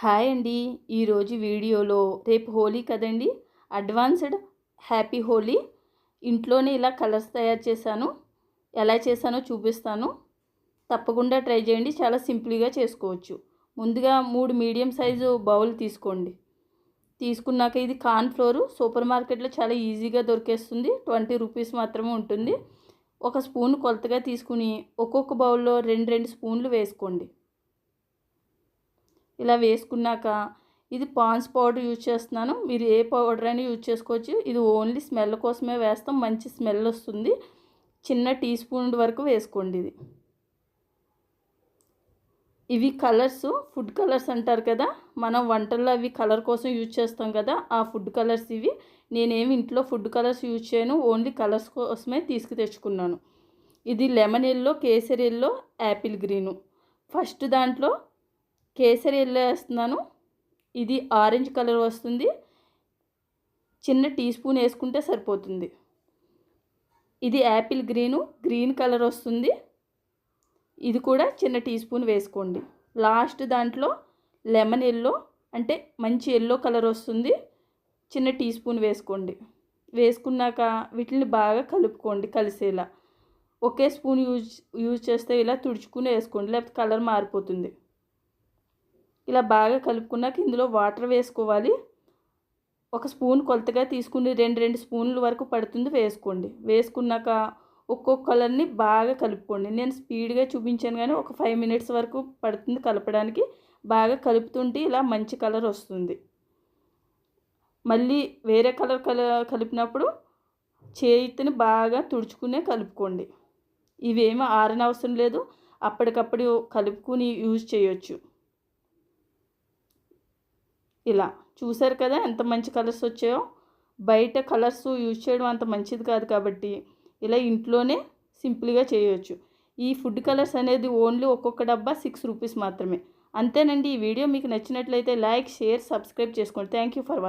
Hi అండి. ఈరోజు వీడియోలో రేపు హోలీ కదండి. Advanced happy Holi. ఇంట్లోనే ఇలా కలర్స్ తయారు చేశాను. ఎలా చేశానో చూపిస్తాను. తప్పకుండా ట్రై చేయండి. చాలా సింపుల్గా చేసుకోవచ్చు. ముందుగా మూడు మీడియం సైజు బౌల్ తీసుకోండి. తీసుకున్నాక ఇది కార్న్ ఫ్లోర్. సూపర్ మార్కెట్లో చాలా ఈజీగా దొరికేస్తుంది. ట్వంటీ రూపీస్ మాత్రమే ఉంటుంది. ఒక స్పూన్ కొలతగా తీసుకుని ఒక్కొక్క బౌల్లో రెండు రెండు స్పూన్లు వేసుకోండి. ఇలా వేసుకున్నాక ఇది పాన్స్ పౌడర్ యూజ్ చేస్తున్నాను. మీరు ఏ పౌడర్ అయినా యూజ్ చేసుకోవచ్చు. ఇది ఓన్లీ స్మెల్ కోసమే వేస్తాం. మంచి స్మెల్ వస్తుంది. చిన్న టీ స్పూన్ వరకు వేసుకోండి ఇది. ఇవి కలర్స్ ఫుడ్ కలర్స్ అంటారు కదా. మనం వంటల్లో అవి కలర్ కోసం యూజ్ చేస్తాం కదా. ఆ ఫుడ్ కలర్స్ ఇవి. నేనేమి ఇంట్లో ఫుడ్ కలర్స్ యూజ్ చేయను. ఓన్లీ కలర్స్ కోసమే తీసుకు తెచ్చుకున్నాను. ఇది lemon yellow kesari yellow apple green. First దాంట్లో కేసరి ఎల్లో వేస్తున్నాను. ఇది ఆరెంజ్ కలర్ వస్తుంది. చిన్న టీ స్పూన్ వేసుకుంటే సరిపోతుంది. ఇది యాపిల్ గ్రీను గ్రీన్ కలర్ వస్తుంది. ఇది కూడా చిన్న టీ స్పూన్ వేసుకోండి. లాస్ట్ దాంట్లో లెమన్ ఎల్లో అంటే మంచి ఎల్లో కలర్ వస్తుంది. చిన్న టీ స్పూన్ వేసుకోండి. వేసుకున్నాక వీటిని బాగా కలుపుకోండి కలిసేలా. ఒకే స్పూన్ యూజ్ యూజ్ చేస్తే ఇలా తుడుచుకుని వేసుకోండి. లేకపోతే కలర్ మారిపోతుంది. ఇలా బాగా కలుపుకున్నాక ఇందులో వాటర్ వేసుకోవాలి. ఒక స్పూన్ కొలతగా తీసుకుని రెండు రెండు స్పూన్ల వరకు పడుతుంది వేసుకోండి. వేసుకున్నాక ఒక్కొక్క కలర్ని బాగా కలుపుకోండి. నేను స్పీడ్గా చూపించాను కానీ ఒక ఫైవ్ మినిట్స్ వరకు పడుతుంది కలపడానికి. బాగా కలుపుతుంటే ఇలా మంచి కలర్ వస్తుంది. మళ్ళీ వేరే కలర్ కల కలిపినప్పుడు చేతిని బాగా తుడుచుకునే కలుపుకోండి. ఇవేమీ ఆరనవసరం లేదు. అప్పటికప్పుడు కలుపుకుని యూజ్ చేయొచ్చు. ఇలా చూసారు కదా ఎంత మంచి కలర్స్ వచ్చాయో. బయట కలర్స్ యూజ్ చేయడం అంత మంచిది కాదు కాబట్టి ఇలా ఇంట్లోనే సింపుల్గా చేయవచ్చు ఈ ఫుడ్ కలర్స్ అనేది ఓన్లీ ఒక్కొక్క డబ్బా సిక్స్ రూపీస్ మాత్రమే. అంతేనండి ఈ వీడియో మీకు నచ్చినట్లయితే లైక్ షేర్ సబ్స్క్రైబ్ చేసుకోండి థ్యాంక్ యూ ఫర్ వాచింగ్